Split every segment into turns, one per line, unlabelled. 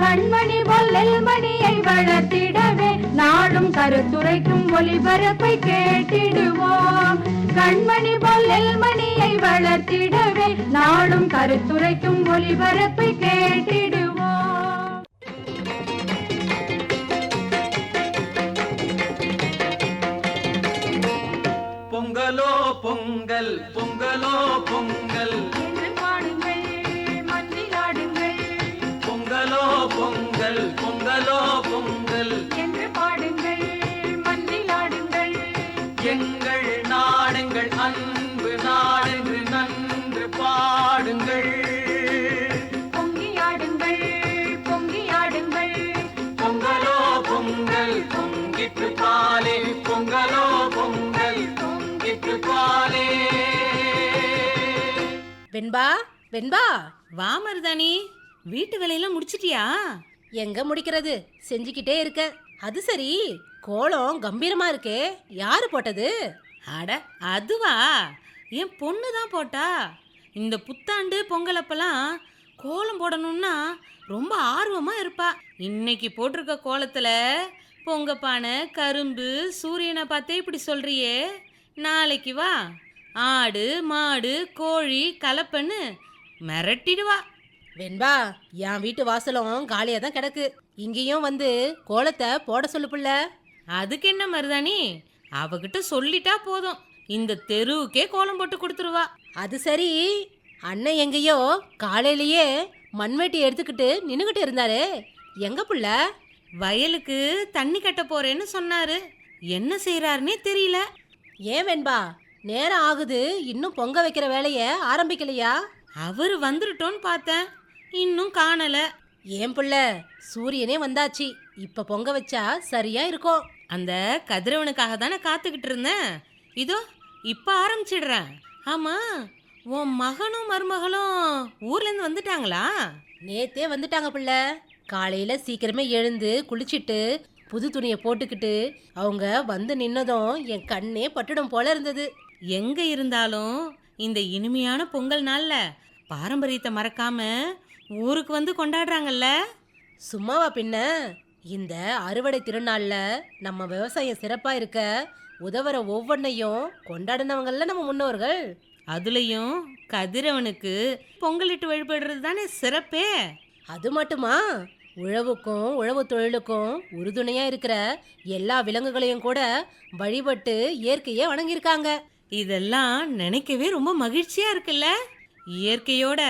கண்மணி பொல்லல் மணியை வளர்த்திடவே நாடும் கருத்துரைக்கும் ஒளிபரப்பை கேட்டிடுவோம். கண்மணி பொல்லல் மணியை வளர்த்திடவே நாடும் கருத்துரைக்கும் ஒளிபரப்பை கேட்டிடுவோம்.
பொங்கலோ பொங்கல் பொங்கலோ பொங்கல்
வெண்பா வெண்பா
வா மருதாணி. வீட்டு வேலையெல்லாம் முடிச்சிட்டியா?
எங்க முடிக்கிறது? செஞ்சுக்கிட்டே இருக்க. அது சரி கோலம் கம்பீரமா இருக்கே. யாரு போட்டது?
அட அதுவா? என் பொண்ணு தான் போட்டா. இந்த புத்தாண்டு பொங்கல் அப்பெல்லாம் கோலம் போடணும்னா ரொம்ப ஆர்வமா இருப்பா. இன்னைக்கு போட்டிருக்க கோலத்துல பொங்க பானை கரும்பு சூரியனை பார்த்தே இப்படி சொல்றியே. நாளைக்கு வா. ஆடு மாடு கோழி கலப்பன்னு மிரட்டிடுவா.
வெண்பா என் வீட்டு வாசலும் காலியா தான் கிடக்கு. இங்கேயும் வந்து கோலத்தை போட சொல்லு புள்ள.
அதுக்கு என்ன மருதாணி? அவகிட்ட சொல்லிட்டா போதும். இந்த தெருவுக்கே கோலம் போட்டு கொடுத்துருவா.
அது சரி. அண்ணன் எங்கேயோ காலையிலேயே மண்வெட்டி எடுத்துக்கிட்டு நின்னுகிட்டு இருந்தாரே. எங்க புள்ள?
வயலுக்கு தண்ணி கட்ட போறேன்னு சொன்னாரு. என்ன செய்யறாருன்னே தெரியல.
ஏன் வெண்பா? நேரம் ஆகுது. இன்னும் பொங்க வைக்கிற வேலைய ஆரம்பிக்கலையா?
அவர் வந்துருட்டோன்னு பார்த்தேன். இன்னும் காணல.
ஏன் புள்ள? சூரியனே வந்தாச்சு. இப்ப பொங்க வச்சா சரியா இருக்கும்.
அந்த கதிரவனுக்காக தானே காத்துக்கிட்டு இருந்தேன். இதோ இப்ப ஆரம்பிச்சிடுறேன். ஆமா உன் மகனும் மருமகளும் ஊர்ல இருந்து வந்துட்டாங்களா?
நேத்தே வந்துட்டாங்க புள்ள. காலையில சீக்கிரமே எழுந்து குளிச்சிட்டு புது துணியை போட்டுக்கிட்டு அவங்க வந்து நின்னதும் என் கண்ணே பட்டுடும் போல இருந்தது.
எங்க இருந்தாலும் இந்த இனிமையான பொங்கல் நாள்ல பாரம்பரியத்தை மறக்காம ஊருக்கு வந்து கொண்டாடுறாங்கல்ல?
சும்மாவா பின்ன? இந்த அறுவடை திருநாள்ல நம்ம விவசாயம் சிறப்பா இருக்க உதவுற ஒவ்வொன்னையும் கொண்டாடினவங்கல்ல நம்ம முன்னோர்கள்.
அதுலயும் கதிரவனுக்கு பொங்கலிட்டு வழிபடுறது தானே சிறப்பே?
அது மட்டுமா? உழவுக்கும் உழவு தொழிலுக்கும் உறுதுணையா இருக்கிற எல்லா விலங்குகளையும் கூட வழிபட்டு இயற்கையை வணங்கியிருக்காங்க.
இதெல்லாம் நினைக்கவே ரொம்ப மகிழ்ச்சியா இருக்குல்ல? இயற்கையோட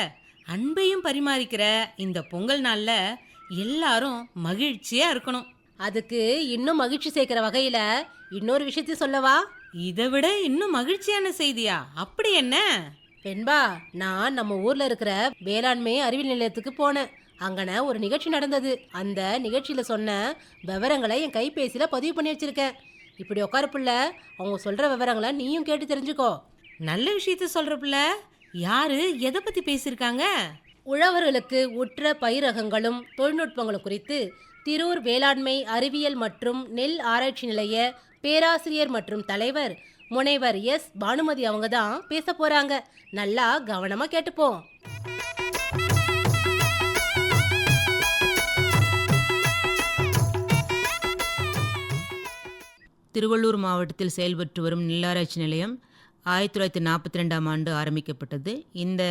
அன்பையும் பரிமாறிக்கிற இந்த பொங்கல் நாள்ல எல்லாரும் மகிழ்ச்சியா இருக்கணும்.
அதுக்கு இன்னும் மகிழ்ச்சி சேர்க்கிற வகையில இன்னொரு விஷயத்தையும் சொல்லவா?
இதை விட இன்னும் மகிழ்ச்சியான செய்தியா? அப்படி என்ன?
பெண்பா நான் நம்ம ஊர்ல இருக்கிற வேளாண்மை அறிவியல் நிலையத்துக்கு போனேன். அங்கன ஒரு நிகழ்ச்சி நடந்தது. அந்த நிகழ்ச்சியில சொன்ன விவரங்களை என் கைபேசியில பதிவு பண்ணி வச்சிருக்கேன். இப்படி உட்கார புள்ள. அவங்க சொல்ற விவரங்களை நீயும் கேட்டு தெரிஞ்சுக்கோ.
நல்ல விஷயத்த சொல்ற பிள்ளை. யாரு? எதை பத்தி பேசியிருக்காங்க?
உழவர்களுக்கு உற்ற பயிரகங்களும் தொழில்நுட்பங்களும் குறித்து திரூர் வேளாண்மை அறிவியல் மற்றும் நெல் ஆராய்ச்சி நிலைய பேராசிரியர் மற்றும் தலைவர் முனைவர் எஸ். பானுமதி அவங்க தான் பேச போறாங்க. நல்லா கவனமா கேட்டுப்போம்.
திருவள்ளூர் மாவட்டத்தில் செயல்பட்டு வரும் நெல்லாராய்ச்சி நிலையம் ஆயிரத்தி தொள்ளாயிரத்தி நாற்பத்தி ரெண்டாம் ஆண்டு ஆரம்பிக்கப்பட்டது. இந்த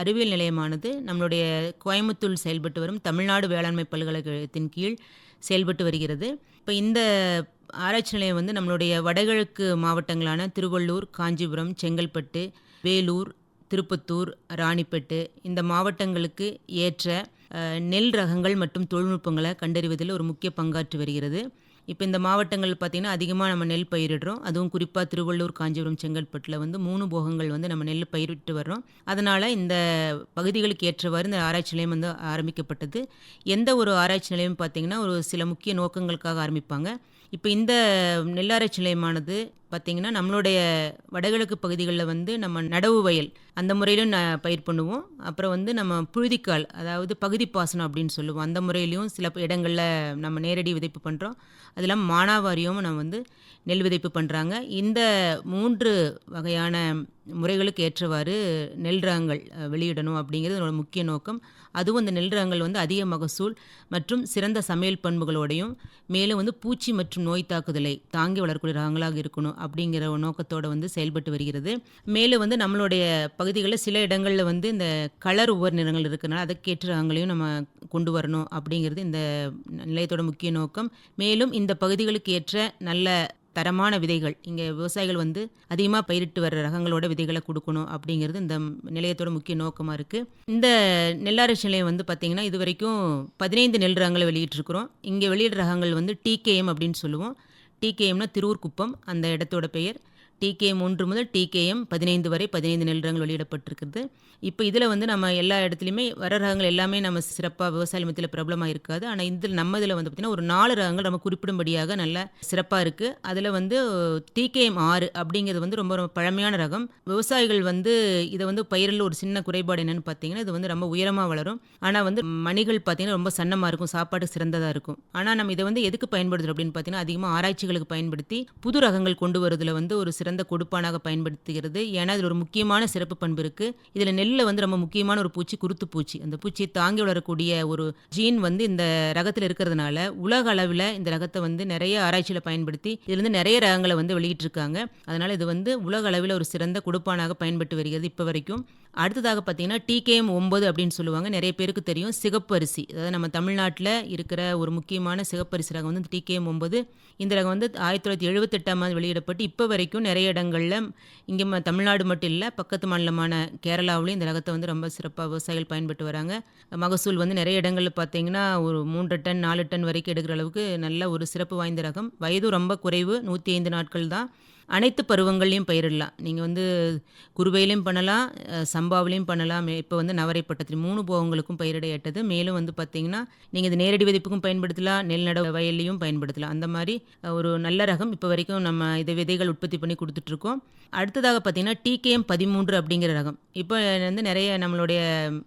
அறிவியல் நிலையமானது நம்மளுடைய கோயம்புத்தூர் செயல்பட்டு வரும் தமிழ்நாடு வேளாண்மை பல்கலைக்கழகத்தின் கீழ் செயல்பட்டு வருகிறது. இப்போ இந்த ஆராய்ச்சி நிலையம் வந்து நம்மளுடைய வடகிழக்கு மாவட்டங்களான திருவள்ளூர் காஞ்சிபுரம் செங்கல்பட்டு வேலூர் திருப்பத்தூர் ராணிப்பேட்டு இந்த மாவட்டங்களுக்கு ஏற்ற நெல் ரகங்கள் மற்றும் தொழில்நுட்பங்களை கண்டறிவதில் ஒரு முக்கிய பங்காற்றி வருகிறது. இப்போ இந்த மாவட்டங்கள் பார்த்திங்கன்னா அதிகமாக நம்ம நெல் பயிரிடுறோம். அதுவும் குறிப்பாக திருவள்ளூர் காஞ்சிபுரம் செங்கல்பட்டில் வந்து மூணு போகங்கள் வந்து நம்ம நெல் பயிரிட்டு வர்றோம். அதனால் இந்த பகுதிகளுக்கு ஏற்றவாறு இந்த ஆராய்ச்சி நிலையம் வந்து ஆரம்பிக்கப்பட்டது. எந்த ஒரு ஆராய்ச்சி நிலையம் பார்த்திங்கன்னா ஒரு சில முக்கிய நோக்கங்களுக்காக ஆரம்பிப்பாங்க. இப்போ இந்த நெல்லாரை நிலையமானது பார்த்திங்கன்னா நம்மளுடைய வடகிழக்கு பகுதிகளில் வந்து நம்ம நடவு வயல் அந்த முறையிலும் ந பயிர் பண்ணுவோம். அப்புறம் வந்து நம்ம புழுதிக்கால் அதாவது பகுதி பாசனம் அப்படின்னு சொல்லுவோம். அந்த முறையிலையும் சில இடங்களில் நம்ம நேரடி விதைப்பு பண்ணுறோம் அது இல்லாமல் மானாவாரியும் நம்ம வந்து நெல் விதைப்பு பண்ணுறாங்க இந்த மூன்று வகையான முறைகளுக்கு ஏற்றவாறு நெல் ரகங்கள் வெளியிடணும் அப்படிங்கிறது முக்கிய நோக்கம். அதுவும் இந்த நெல் ரகங்கள் வந்து அதிக மகசூல் மற்றும் சிறந்த சமையல் பண்புகளோடையும் மேலும் வந்து பூச்சி மற்றும் நோய் தாக்குதலை தாங்கி வளரக்கூடிய ரகங்களாக இருக்கணும் அப்படிங்கிற ஒரு நோக்கத்தோடு வந்து செயல்பட்டு வருகிறது. மேலும் வந்து நம்மளுடைய பகுதிகளில் சில இடங்களில் வந்து இந்த கலர் உவர் நிறங்கள் இருக்கிறனால அதற்கேற்ற ரகங்களையும் நம்ம கொண்டு வரணும் அப்படிங்கிறது இந்த நிலையத்தோட முக்கிய நோக்கம். மேலும் இந்த பகுதிகளுக்கு ஏற்ற நல்ல தரமான விதைகள். இங்கே விவசாயிகள் வந்து அதிகமாக பயிரிட்டு வர்ற ரகங்களோட விதைகளை கொடுக்கணும் அப்படிங்கிறது இந்த நிலையத்தோட முக்கிய நோக்கமாக இருக்குது இந்த நெல்லாரசி நிலையம் வந்து பார்த்திங்கன்னா இது வரைக்கும் பதினைந்து நெல் ரகங்களை வெளியிட்டிருக்கிறோம். இங்கே வெளியிடுற ரகங்கள் வந்து டிகேஎம் அப்படின்னு சொல்லுவோம். டிகேஎம்னா திருவூர்குப்பம். அந்த இடத்தோட பெயர். டிகேஎம் ஒன்று முதல் டிகேஎம் பதினைந்து வரை பதினைந்து நெல் ரகங்கள் வெளியிடப்பட்டிருக்கிறது. இப்போ இதில் வந்து நம்ம எல்லா இடத்துலையுமே வர ரகங்கள் எல்லாமே நம்ம சிறப்பாக விவசாய மத்தியில் பிரபலமாக இருக்காது. ஆனால் இதில் நம்ம இதில் வந்து பார்த்திங்கன்னா ஒரு நாலு ரகங்கள் நம்ம குறிப்பிடும்படியாக நல்ல சிறப்பாக இருக்குது அதில் வந்து டிகேஎம் ஆறு அப்படிங்கிறது வந்து ரொம்ப ரொம்ப பழமையான ரகம். விவசாயிகள் வந்து இதை வந்து பயிரில் ஒரு சின்ன குறைபாடு என்னென்னு பார்த்தீங்கன்னா இது வந்து ரொம்ப உயரமாக வளரும். ஆனால் வந்து மணிகள் பார்த்தீங்கன்னா ரொம்ப சன்னமாக இருக்கும் சாப்பாடு சிறந்ததாக இருக்கும். ஆனால் நம்ம இதை வந்து எதுக்கு பயன்படுத்துகிறோம் அப்படின்னு பார்த்தீங்கன்னா அதிகமாக ஆராய்ச்சிகளுக்கு பயன்படுத்தி புது ரகங்கள் கொண்டு வரதுல வந்து ஒரு சிறந்த சிறந்த கொடுப்பானாக பயன்படுத்துகிறது. ஏன்னா இதில் ஒரு முக்கியமான சிறப்பு பண்பு இருக்குது இதில் நெல்லில் வந்து ரொம்ப முக்கியமான ஒரு பூச்சி குருத்து பூச்சி. அந்த பூச்சியை தாங்கி வளரக்கூடிய ஒரு ஜீன் வந்து இந்த ரகத்தில் இருக்கிறதுனால உலக அளவில் இந்த ரகத்தை வந்து நிறைய ஆராய்ச்சியில் பயன்படுத்தி இதுலேருந்து நிறைய ரகங்களை வந்து வெளியிட்டிருக்காங்க. அதனால் இது வந்து உலக அளவில் ஒரு சிறந்த கொடுப்பானாக பயன்பட்டு வருகிறது இப்போ வரைக்கும். அடுத்ததாக பார்த்தீங்கன்னா டிகேஎம் ஒம்பது அப்படின்னு சொல்லுவாங்க. நிறைய பேருக்கு தெரியும். சிகப்பரிசி. அதாவது நம்ம தமிழ்நாட்டில் இருக்கிற ஒரு முக்கியமான சிகப்பரிசி ரகம் வந்து டிகேஎம் ஒம்பது இந்த ரகம் வந்து ஆயிரத்தி தொள்ளாயிரத்தி எழுபத்தெட்டாம் ஆண்டு வெளியிடப்பட்டு இப்போ வரைக்கும் நிறைய இடங்களில் இங்கே ம- தமிழ்நாடு மட்டும் இல்லை பக்கத்து மாநிலமான கேரளாவிலையும் இந்த ரகத்தை வந்து ரொம்ப சிறப்பாக விவசாயிகள் பயன்பட்டு வராங்க. மகசூல் வந்து நிறைய இடங்களில் பார்த்தீங்கன்னா ஒரு மூன்று டன் நாலு டன் வரைக்கும் எடுக்கிற அளவுக்கு நல்ல ஒரு சிறப்பு வாய்ந்த ரகம். வயதும் ரொம்ப குறைவு. நூற்றி ஐந்து நாட்கள் தான். அனைத்து பருவங்கள்லையும் பயிரிடலாம். நீங்கள் வந்து குருவையிலையும் பண்ணலாம் சம்பாவிலையும் பண்ணலாம். இப்போ வந்து நவரைப்பட்டத்தில் மூணு போகங்களுக்கும் பயிரிட ஏற்றது. மேலும் வந்து பார்த்தீங்கன்னா நீங்கள் இது நேரடி விதைப்புக்கும் பயன்படுத்தலாம் நெல் நட வயல்லையும் பயன்படுத்தலாம். அந்த மாதிரி ஒரு நல்ல ரகம் இப்போ வரைக்கும் நம்ம இதை விதைகள் உற்பத்தி பண்ணி கொடுத்துட்ருக்கோம். அடுத்ததாக பார்த்தீங்கன்னா டிகேஎம் பதிமூன்று அப்படிங்கிற ரகம். இப்போ வந்து நிறைய நம்மளுடைய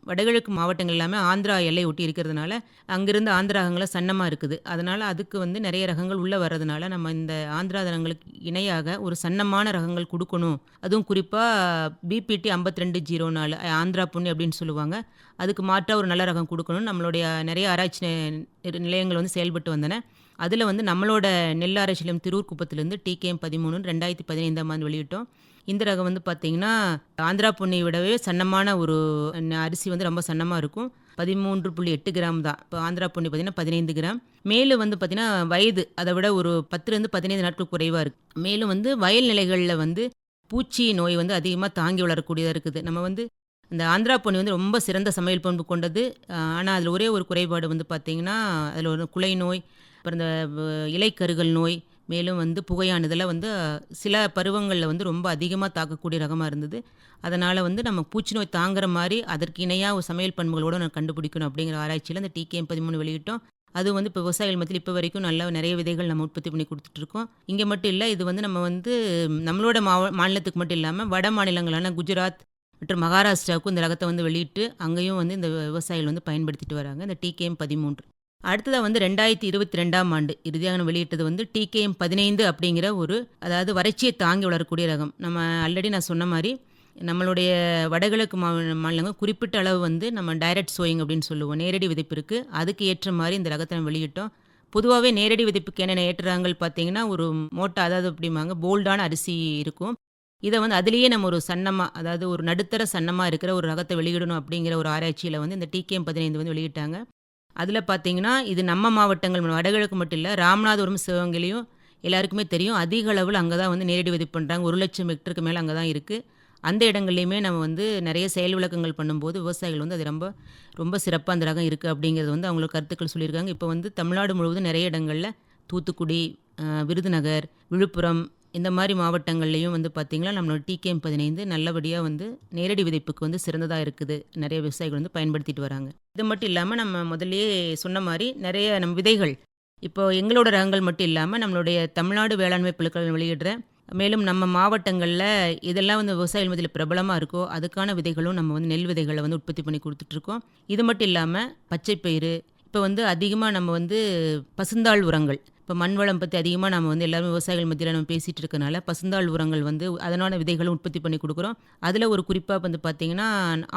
வடகிழக்கு மாவட்டங்கள் எல்லாமே ஆந்திரா எல்லை ஒட்டி இருக்கிறதுனால அங்கிருந்து ஆந்திரா ரகங்களை சன்னமாக இருக்குது. அதனால் அதுக்கு வந்து நிறைய ரகங்கள் உள்ளே வர்றதுனால நம்ம இந்த ஆந்திரா ரகங்களுக்கு இணையாக ஒரு சன்னமான ரகங்கள் கொடுக்கணும். அதுவும் குறிப்பாக பிபிடி ஐம்பத்தி ரெண்டு ஜீரோ நாலு ஆந்திரா புண்ணி அப்படின்னு சொல்லுவாங்க. அதுக்கு மாற்றாக ஒரு நல்ல ரகம் கொடுக்கணும். நம்மளுடைய நிறைய ஆராய்ச்சி நி- நிலையங்கள் வந்து செயல்பட்டு வந்தன. அதில் வந்து நம்மளோட நெல் ஆராய்ச்சி நிலையம் திருவூர் குப்பத்திலேருந்து டிகேஎம் பதிமூணு ரெண்டாயிரத்தி பதினைந்தாம் ஆண்டு வெளியிட்டோம். இந்த ரகம் வந்து பார்த்தீங்கன்னா ஆந்திரா பொன்னியை விடவே சன்னமான ஒரு அரிசி வந்து ரொம்ப சன்னமாக இருக்கும். பதிமூன்று புள்ளி எட்டு கிராம் தான். இப்போ ஆந்திரா பொன்னி பார்த்தீங்கன்னா பதினைந்து கிராம். மேலும் வந்து பார்த்தீங்கன்னா வயது அதை விட ஒரு பத்துலேருந்து பதினைந்து நாட்கள் குறைவாக இருக்குது மேலும் வந்து வயல் நிலைகளில் வந்து பூச்சி நோய் வந்து அதிகமாக தாங்கி வளரக்கூடியதாக இருக்குது. நம்ம வந்து இந்த ஆந்திரா பொன்னி வந்து ரொம்ப சிறந்த சமையல் பண்பு கொண்டது. ஆனால் அதில் ஒரே ஒரு குறைபாடு வந்து பார்த்திங்கன்னா அதில் ஒரு குலை நோய் அப்புறம் இந்த வ- இலைக்கருகல் நோய் மேலும் வந்து புகையானதில் வந்து சில பருவங்களில் வந்து ரொம்ப அதிகமாக தாக்கக்கூடிய ரகமாக இருந்தது. அதனால் வந்து நம்ம பூச்சி நோய் தாங்குற மாதிரி அதற்கு இணையாக ஒரு சமையல் பண்புகளோடு நான் கண்டுபிடிக்கணும் அப்படிங்கிற ஆராய்ச்சியில் அந்த டிகேஎம் பதிமூணு வெளியிட்டோம். அது வந்து இப்போ விவசாயிகள் மத்தியில் இப்போ வரைக்கும் நல்ல நிறைய விதைகள் நம்ம உற்பத்தி பண்ணி கொடுத்துட்ருக்கோம் இங்கே மட்டும் இல்லை இது வந்து நம்ம வந்து நம்மளோட மாவ மாநிலத்துக்கு மட்டும் இல்லாமல் வட மாநிலங்களான குஜராத் மற்றும் மகாராஷ்டிராவுக்கும் இந்த ரகத்தை வந்து வெளியிட்டு அங்கேயும் வந்து இந்த விவசாயிகள் வந்து பயன்படுத்திட்டு வராங்க. இந்த டிகேஎம் பதிமூன்று. அடுத்ததாக வந்து ரெண்டாயிரத்தி இருபத்தி ரெண்டாம் ஆண்டு. இறுதியாக வெளியிட்டது வந்து டிகேஎம் பதினைந்து அப்படிங்கிற ஒரு அதாவது வறட்சியை தாங்கி வளரக்கூடிய ரகம். நம்ம ஆல்ரெடி நான் சொன்ன மாதிரி நம்மளுடைய வடகிழக்கு மாநில மாநிலங்கள் குறிப்பிட்ட அளவு வந்து நம்ம டைரக்ட் சோயிங் அப்படின்னு சொல்லுவோம். நேரடி விதைப்பு இருக்குது அதுக்கு ஏற்ற மாதிரி இந்த ரகத்தை நம்ம வெளியிட்டோம். பொதுவாகவே நேரடி விதைப்புக்கு என்னென்ன ஏற்ற பார்த்தீங்கன்னா ஒரு மோட்டா அதாவது அப்படிம்பாங்க போல்டான அரிசி இருக்கும். இதை வந்து அதுலேயே நம்ம ஒரு சன்னமாக அதாவது ஒரு நடுத்தர சன்னமாக இருக்கிற ஒரு ரகத்தை வெளியிடணும் அப்படிங்கிற ஒரு ஆராய்ச்சியில் வந்து இந்த டிகேஎம் பதினைந்து வந்து வெளியிட்டாங்க. அதில் பார்த்தீங்கன்னா இது நம்ம மாவட்டங்கள் வடகிழக்கு மட்டும் இல்லை ராமநாதபுரம் சிவகங்கையிலையும் எல்லாருக்குமே தெரியும். அதிக அளவில் அங்கே தான் வந்து நேரடி விதைப்பு பண்ணுறாங்க ஒரு லட்சம் ஹெக்டருக்கு மேலே அங்கே தான் இருக்குது அந்த இடங்கள்லையுமே நம்ம வந்து நிறைய செயல் விளக்கங்கள் பண்ணும்போது விவசாயிகள் வந்து அது ரொம்ப ரொம்ப சிறப்பாக அந்த ரகம் இருக்குது அப்படிங்கிறது வந்து அவங்களுக்கு கருத்துக்கள் சொல்லியிருக்காங்க. இப்போ வந்து தமிழ்நாடு முழுவதும் நிறைய இடங்களில் தூத்துக்குடி விருதுநகர் விழுப்புரம் இந்த மாதிரி மாவட்டங்கள்லையும் வந்து பார்த்திங்கன்னா நம்மளோட டிகேஎம் பதினைந்து நல்லபடியாக வந்து நேரடி விதைப்புக்கு வந்து சிறந்ததாக இருக்குது. நிறைய விவசாயிகள் வந்து பயன்படுத்திட்டு வராங்க. இது மட்டும் இல்லாமல் நம்ம முதல்லயே சொன்ன மாதிரி நிறைய நம்ம விதைகள் இப்போ எங்களோட ரகங்கள் மட்டும் இல்லாமல் நம்மளுடைய தமிழ்நாடு வேளாண்மை புழுக்கள் வெளியிடுற மேலும் நம்ம மாவட்டங்களில் இதெல்லாம் வந்து விவசாயிகள் மதியில் பிரபலமாக இருக்கோ அதுக்கான விதைகளும் நம்ம வந்து நெல் விதைகளை வந்து உற்பத்தி பண்ணி கொடுத்துட்ருக்கோம் இது மட்டும் இல்லாமல் பச்சைப்பயிறு இப்போ வந்து அதிகமாக நம்ம வந்து பசுந்தாள் உரங்கள் இப்போ மண் வளம் பற்றி அதிகமாக நம்ம வந்து எல்லாரும் விவசாயிகள் மத்தியில் நம்ம பேசிகிட்டு இருக்கனால பசுந்தாள் உரங்கள் வந்து அதனான விதைகளும் உற்பத்தி பண்ணி கொடுக்குறோம். அதில் ஒரு குறிப்பாக வந்து பார்த்திங்கன்னா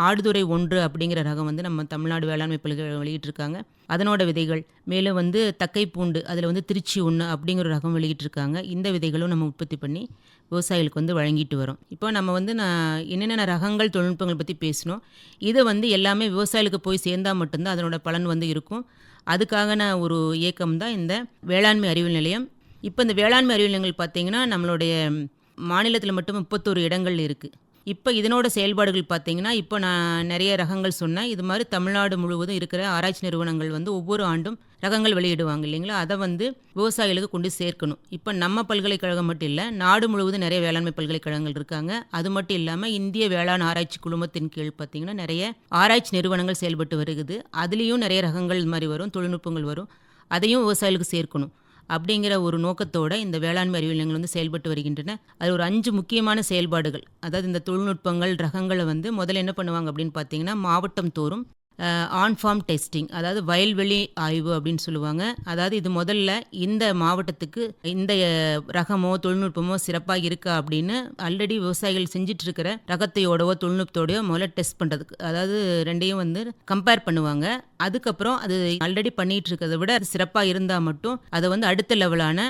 ஆடுதுறை ஒன்று அப்படிங்கிற ரகம் வந்து நம்ம தமிழ்நாடு வேளாண்மை பல்கலை வெளியிட்டிருக்காங்க. அதனோட விதைகள் மேலும் வந்து தக்கை பூண்டு அதில் வந்து திருச்சி ஒன்று அப்படிங்கிற ஒரு ரகம் வெளியிட்டிருக்காங்க. இந்த விதைகளும் நம்ம உற்பத்தி பண்ணி விவசாயிகளுக்கு வந்து வழங்கிட்டு வரோம். இப்போ நம்ம வந்து நான் என்னென்ன ரகங்கள் தொழில்நுட்பங்கள் பற்றி பேசணும் இதை வந்து எல்லாமே விவசாயிகளுக்கு போய் சேர்ந்தால் மட்டும்தான் அதனோட பலன் வந்து இருக்கும். அதுக்கான ஒரு இயக்கம் தான் இந்த வேளாண்மை அறிவியல் நிலையம். இப்போ இந்த வேளாண்மை அறிவியல் நிலையங்கள் பார்த்திங்கன்னா நம்மளுடைய மாநிலத்தில் மட்டும் முப்பத்தோரு இடங்கள் இருக்குது இப்போ இதனோட செயல்பாடுகள் பார்த்தீங்கன்னா இப்போ நான் நிறைய ரகங்கள் சொன்னேன். இது மாதிரி தமிழ்நாடு முழுவதும் இருக்கிற ஆராய்ச்சி நிறுவனங்கள் வந்து ஒவ்வொரு ஆண்டும் ரகங்கள் வெளியிடுவாங்க இல்லைங்களா? அதை வந்து விவசாயிகளுக்கு கொண்டு சேர்க்கணும். இப்போ நம்ம பல்கலைக்கழகம் மட்டும் இல்லை நாடு முழுவதும் நிறைய வேளாண்மை பல்கலைக்கழகங்கள் இருக்காங்க. அது மட்டும் இல்லாமல் இந்திய வேளாண் ஆராய்ச்சி குழுமத்தின் கீழ் பார்த்தீங்கன்னா நிறைய ஆராய்ச்சி நிறுவனங்கள் செயல்பட்டு வருகுது அதுலேயும் நிறைய ரகங்கள் இது மாதிரி வரும் தொழில்நுட்பங்கள் வரும். அதையும் விவசாயிகளுக்கு சேர்க்கணும். அப்படிங்கிற ஒரு நோக்கத்தோட இந்த வேளாண்மை அறிவியல் நிலையங்கள் வந்து செயல்பட்டு வருகின்றன. அது ஒரு அஞ்சு முக்கியமான செயல்பாடுகள். அதாவது இந்த தொழில்நுட்பங்கள் ரகங்களை வந்து முதல்ல என்ன பண்ணுவாங்க அப்படின்னு பார்த்தீங்கன்னா மாவட்டம் தோறும் ஆன் ஃபார்ம் டெஸ்டிங் அதாவது வயல்வெளி ஆய்வு அப்படின்னு சொல்லுவாங்க. அதாவது இது முதல்ல இந்த மாவட்டத்துக்கு இந்த ரகமோ தொழில்நுட்பமோ சிறப்பாக இருக்கா அப்படின்னு ஆல்ரெடி விவசாயிகள் செஞ்சுட்டு இருக்கிற ரகத்தையோடவோ தொழில்நுட்பத்தோடயோ முதல்ல டெஸ்ட் பண்ணுறதுக்கு அதாவது ரெண்டையும் வந்து கம்பேர் பண்ணுவாங்க. அதுக்கப்புறம் அது ஆல்ரெடி பண்ணிட்டு இருக்கிறத விட அது சிறப்பாக இருந்தால் மட்டும் அதை வந்து அடுத்த லெவலான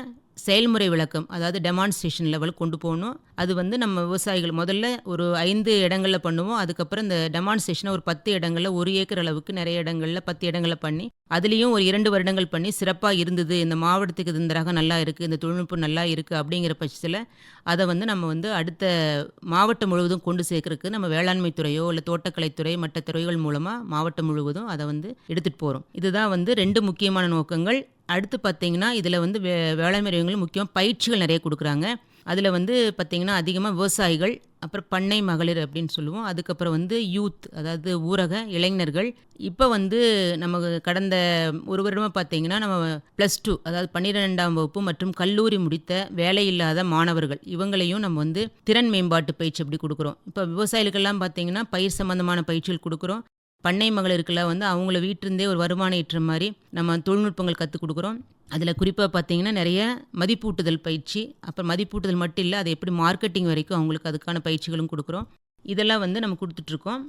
செயல்முறை விளக்கம் அதாவது டெமான்ஸ்ட்ரேஷன் லெவல் கொண்டு போகணும். அது வந்து நம்ம விவசாயிகள் முதல்ல ஒரு ஐந்து இடங்களில் பண்ணுவோம். அதுக்கப்புறம் இந்த டெமான்ஸ்ட்ரேஷனை ஒரு பத்து இடங்களில் ஒரு ஏக்கர் அளவுக்கு நிறைய இடங்களில் பத்து இடங்களில் பண்ணி அதுலேயும் ஒரு இரண்டு வருடங்கள் பண்ணி சிறப்பாக இருந்தது. இந்த மாவட்டத்துக்கு இந்த ரகம் நல்லா இருக்குது இந்த தொழில்நுட்பம் நல்லா இருக்குது அப்படிங்கிற பட்சத்தில் அதை வந்து நம்ம வந்து அடுத்த மாவட்டம் முழுவதும் கொண்டு சேர்க்கறதுக்கு நம்ம வேளாண்மை துறையோ இல்லை தோட்டக்கலைத்துறை மற்ற துறைகள் மூலமாக மாவட்டம் முழுவதும் அதை வந்து எடுத்துகிட்டு போகிறோம் இதுதான் வந்து ரெண்டு முக்கியமான நோக்கங்கள். அடுத்து பார்த்தீங்கன்னா இதில் வந்து வே வேளாண்மை அறிவியங்களும் முக்கியம் பயிற்சிகள் நிறைய கொடுக்குறாங்க. அதில் வந்து பார்த்திங்கன்னா அதிகமாக விவசாயிகள் அப்புறம் பண்ணை மகளிர் அப்படின்னு சொல்லுவோம். அதுக்கப்புறம் வந்து யூத் அதாவது ஊரக இளைஞர்கள். இப்போ வந்து நமக்கு கடந்த ஒரு வருடமாக பார்த்தீங்கன்னா நம்ம ப்ளஸ் டூ அதாவது பன்னிரெண்டாம் வகுப்பு மற்றும் கல்லூரி முடித்த வேலை இல்லாத மாணவர்கள் இவங்களையும் நம்ம வந்து திறன் மேம்பாட்டு பயிற்சி அப்படி கொடுக்குறோம். இப்போ விவசாயிகளுக்கெல்லாம் பார்த்தீங்கன்னா பயிர் சம்பந்தமான பயிற்சிகள் கொடுக்குறோம். பண்ணை மகளிருக்கெல்லாம் வந்து அவங்கள வீட்டிருந்தே ஒரு வருமானம் ஈட்டுற மாதிரி நம்ம தொழில்நுட்பங்கள் கற்றுக் கொடுக்குறோம். அதில் குறிப்பாக பார்த்தீங்கன்னா நிறைய மதிப்பூட்டுதல் பயிற்சி அப்புறம் மதிப்பூட்டுதல் மட்டும் இல்லை அதை எப்படி மார்க்கெட்டிங் வரைக்கும் அவங்களுக்கு அதுக்கான பயிற்சிகளும் கொடுக்குறோம். இதெல்லாம் வந்து நம்ம கொடுத்துட்ருக்கோம்